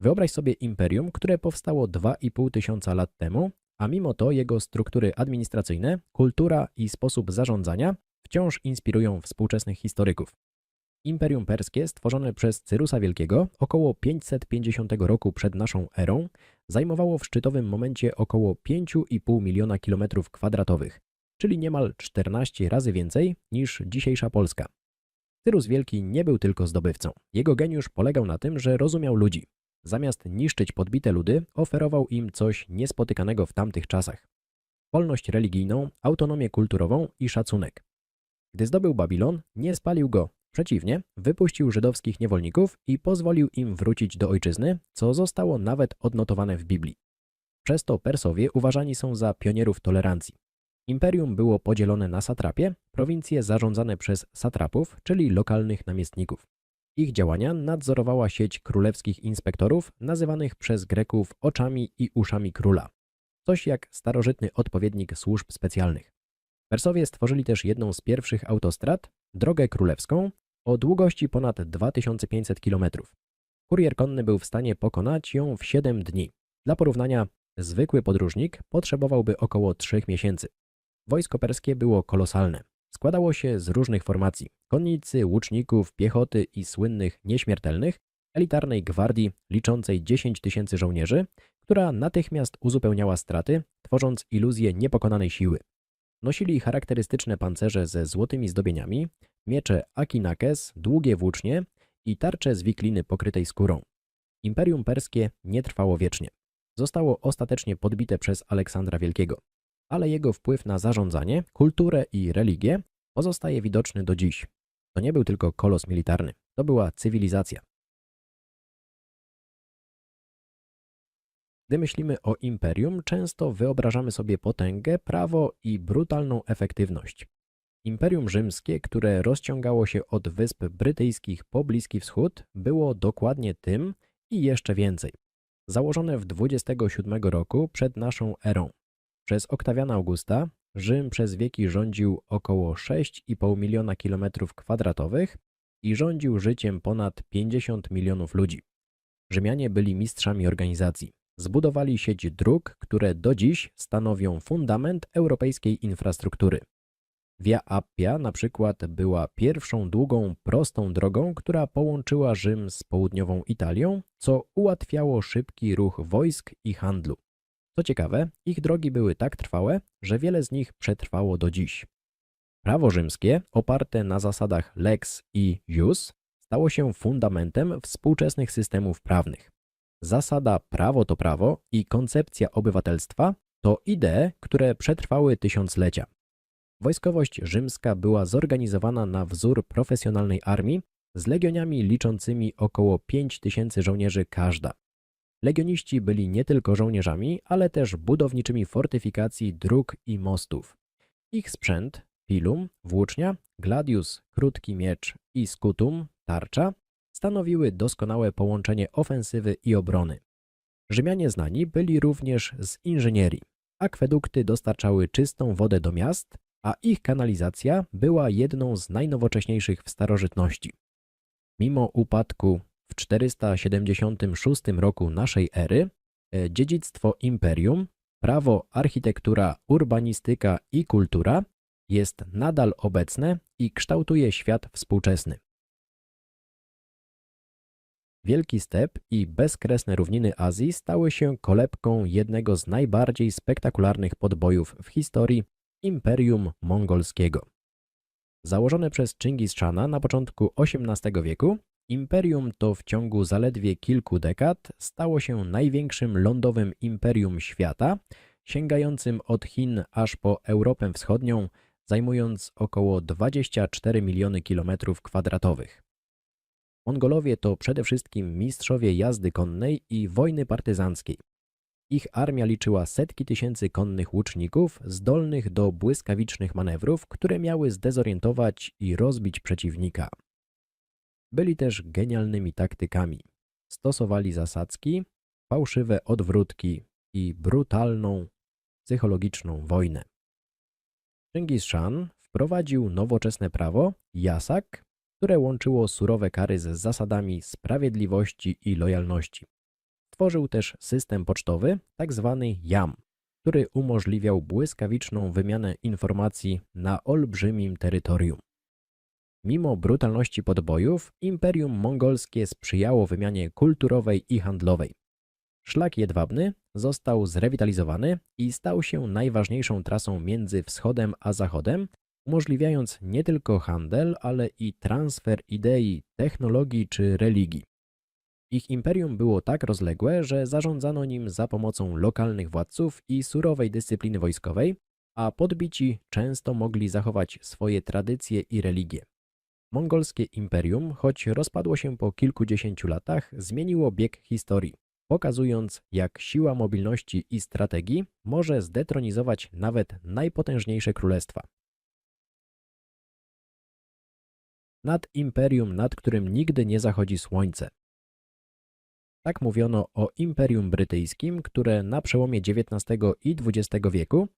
Wyobraź sobie imperium, które powstało 2,5 tysiąca lat temu, a mimo to jego struktury administracyjne, kultura i sposób zarządzania wciąż inspirują współczesnych historyków. Imperium Perskie, stworzone przez Cyrusa Wielkiego około 550 roku przed naszą erą, zajmowało w szczytowym momencie około 5,5 miliona kilometrów kwadratowych, czyli niemal 14 razy więcej niż dzisiejsza Polska. Cyrus Wielki nie był tylko zdobywcą. Jego geniusz polegał na tym, że rozumiał ludzi. Zamiast niszczyć podbite ludy, oferował im coś niespotykanego w tamtych czasach. Wolność religijną, autonomię kulturową i szacunek. Gdy zdobył Babilon, nie spalił go. Przeciwnie, wypuścił żydowskich niewolników i pozwolił im wrócić do ojczyzny, co zostało nawet odnotowane w Biblii. Przez to Persowie uważani są za pionierów tolerancji. Imperium było podzielone na satrapie, prowincje zarządzane przez satrapów, czyli lokalnych namiestników. Ich działania nadzorowała sieć królewskich inspektorów, nazywanych przez Greków oczami i uszami króla. Coś jak starożytny odpowiednik służb specjalnych. Persowie stworzyli też jedną z pierwszych autostrad, drogę królewską, o długości ponad 2500 km. Kurier konny był w stanie pokonać ją w 7 dni. Dla porównania, zwykły podróżnik potrzebowałby około 3 miesięcy. Wojsko perskie było kolosalne. Składało się z różnych formacji: konnicy, łuczników, piechoty i słynnych nieśmiertelnych, elitarnej gwardii liczącej 10 tysięcy żołnierzy, która natychmiast uzupełniała straty, tworząc iluzję niepokonanej siły. Nosili charakterystyczne pancerze ze złotymi zdobieniami, miecze akinakes, długie włócznie i tarcze z wikliny pokrytej skórą. Imperium perskie nie trwało wiecznie. Zostało ostatecznie podbite przez Aleksandra Wielkiego ale jego wpływ na zarządzanie, kulturę i religię pozostaje widoczny do dziś. To nie był tylko kolos militarny, to była cywilizacja. Gdy myślimy o imperium, często wyobrażamy sobie potęgę, prawo i brutalną efektywność. Imperium rzymskie, które rozciągało się od wysp brytyjskich po Bliski Wschód, było dokładnie tym i jeszcze więcej. Założone w 27 roku przed naszą erą. Przez Oktawiana Augusta Rzym przez wieki rządził około 6,5 miliona kilometrów kwadratowych i rządził życiem ponad 50 milionów ludzi. Rzymianie byli mistrzami organizacji. Zbudowali sieć dróg, które do dziś stanowią fundament europejskiej infrastruktury. Via Appia na przykład była pierwszą długą, prostą drogą, która połączyła Rzym z południową Italią, co ułatwiało szybki ruch wojsk i handlu. Co ciekawe, ich drogi były tak trwałe, że wiele z nich przetrwało do dziś. Prawo rzymskie, oparte na zasadach lex i jus, stało się fundamentem współczesnych systemów prawnych. Zasada prawo to prawo i koncepcja obywatelstwa to idee, które przetrwały tysiąclecia. Wojskowość rzymska była zorganizowana na wzór profesjonalnej armii z legioniami liczącymi około 5 tysięcy żołnierzy każda. Legioniści byli nie tylko żołnierzami, ale też budowniczymi fortyfikacji dróg i mostów. Ich sprzęt, pilum, włócznia, gladius, krótki miecz i skutum, tarcza, stanowiły doskonałe połączenie ofensywy i obrony. Rzymianie znani byli również z inżynierii. Akwedukty dostarczały czystą wodę do miast, a ich kanalizacja była jedną z najnowocześniejszych w starożytności. Mimo upadku w 476 roku naszej ery e, dziedzictwo imperium, prawo, architektura, urbanistyka i kultura jest nadal obecne i kształtuje świat współczesny. Wielki step i bezkresne równiny Azji stały się kolebką jednego z najbardziej spektakularnych podbojów w historii Imperium Mongolskiego. Założone przez Chingis Khana na początku XVIII wieku, Imperium to w ciągu zaledwie kilku dekad stało się największym lądowym imperium świata, sięgającym od Chin aż po Europę Wschodnią, zajmując około 24 miliony kilometrów kwadratowych. Mongolowie to przede wszystkim mistrzowie jazdy konnej i wojny partyzanckiej. Ich armia liczyła setki tysięcy konnych łuczników, zdolnych do błyskawicznych manewrów, które miały zdezorientować i rozbić przeciwnika. Byli też genialnymi taktykami. Stosowali zasadzki, fałszywe odwrótki i brutalną, psychologiczną wojnę. Chingis Khan wprowadził nowoczesne prawo, jasak, które łączyło surowe kary z zasadami sprawiedliwości i lojalności. Stworzył też system pocztowy, tzw. YAM, który umożliwiał błyskawiczną wymianę informacji na olbrzymim terytorium. Mimo brutalności podbojów, Imperium Mongolskie sprzyjało wymianie kulturowej i handlowej. Szlak jedwabny został zrewitalizowany i stał się najważniejszą trasą między wschodem a zachodem, umożliwiając nie tylko handel, ale i transfer idei, technologii czy religii. Ich imperium było tak rozległe, że zarządzano nim za pomocą lokalnych władców i surowej dyscypliny wojskowej, a podbici często mogli zachować swoje tradycje i religie. Mongolskie imperium, choć rozpadło się po kilkudziesięciu latach, zmieniło bieg historii, pokazując jak siła mobilności i strategii może zdetronizować nawet najpotężniejsze królestwa. Nad imperium, nad którym nigdy nie zachodzi słońce. Tak mówiono o Imperium Brytyjskim, które na przełomie XIX i XX wieku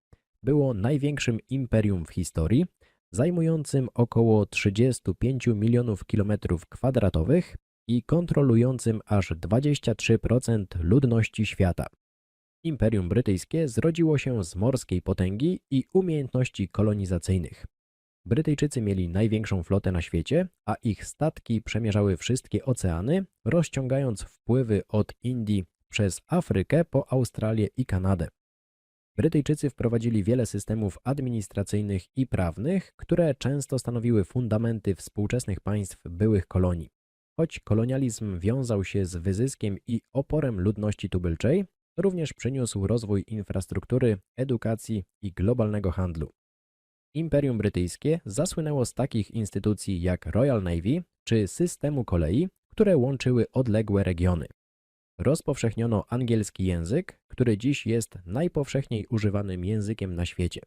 było największym imperium w historii, zajmującym około 35 milionów kilometrów kwadratowych i kontrolującym aż 23% ludności świata. Imperium Brytyjskie zrodziło się z morskiej potęgi i umiejętności kolonizacyjnych. Brytyjczycy mieli największą flotę na świecie, a ich statki przemierzały wszystkie oceany, rozciągając wpływy od Indii przez Afrykę po Australię i Kanadę. Brytyjczycy wprowadzili wiele systemów administracyjnych i prawnych, które często stanowiły fundamenty współczesnych państw byłych kolonii. Choć kolonializm wiązał się z wyzyskiem i oporem ludności tubylczej, również przyniósł rozwój infrastruktury, edukacji i globalnego handlu. Imperium Brytyjskie zasłynęło z takich instytucji jak Royal Navy czy systemu kolei, które łączyły odległe regiony. Rozpowszechniono angielski język, który dziś jest najpowszechniej używanym językiem na świecie.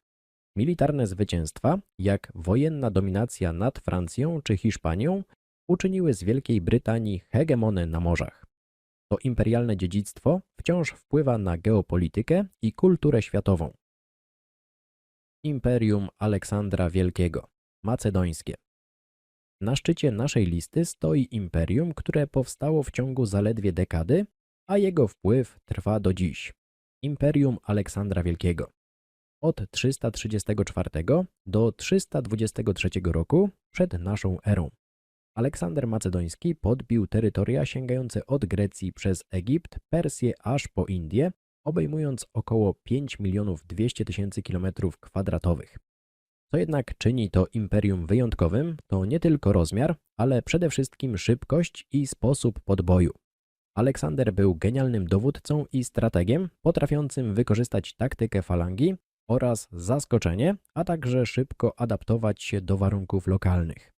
Militarne zwycięstwa, jak wojenna dominacja nad Francją czy Hiszpanią, uczyniły z Wielkiej Brytanii hegemonę na morzach. To imperialne dziedzictwo wciąż wpływa na geopolitykę i kulturę światową. Imperium Aleksandra Wielkiego, macedońskie. Na szczycie naszej listy stoi imperium, które powstało w ciągu zaledwie dekady, a jego wpływ trwa do dziś. Imperium Aleksandra Wielkiego. Od 334 do 323 roku przed naszą erą. Aleksander Macedoński podbił terytoria sięgające od Grecji przez Egipt, Persję aż po Indię, obejmując około 5 milionów 200 tysięcy kilometrów kwadratowych. Co jednak czyni to imperium wyjątkowym, to nie tylko rozmiar, ale przede wszystkim szybkość i sposób podboju. Aleksander był genialnym dowódcą i strategiem, potrafiącym wykorzystać taktykę falangi oraz zaskoczenie, a także szybko adaptować się do warunków lokalnych.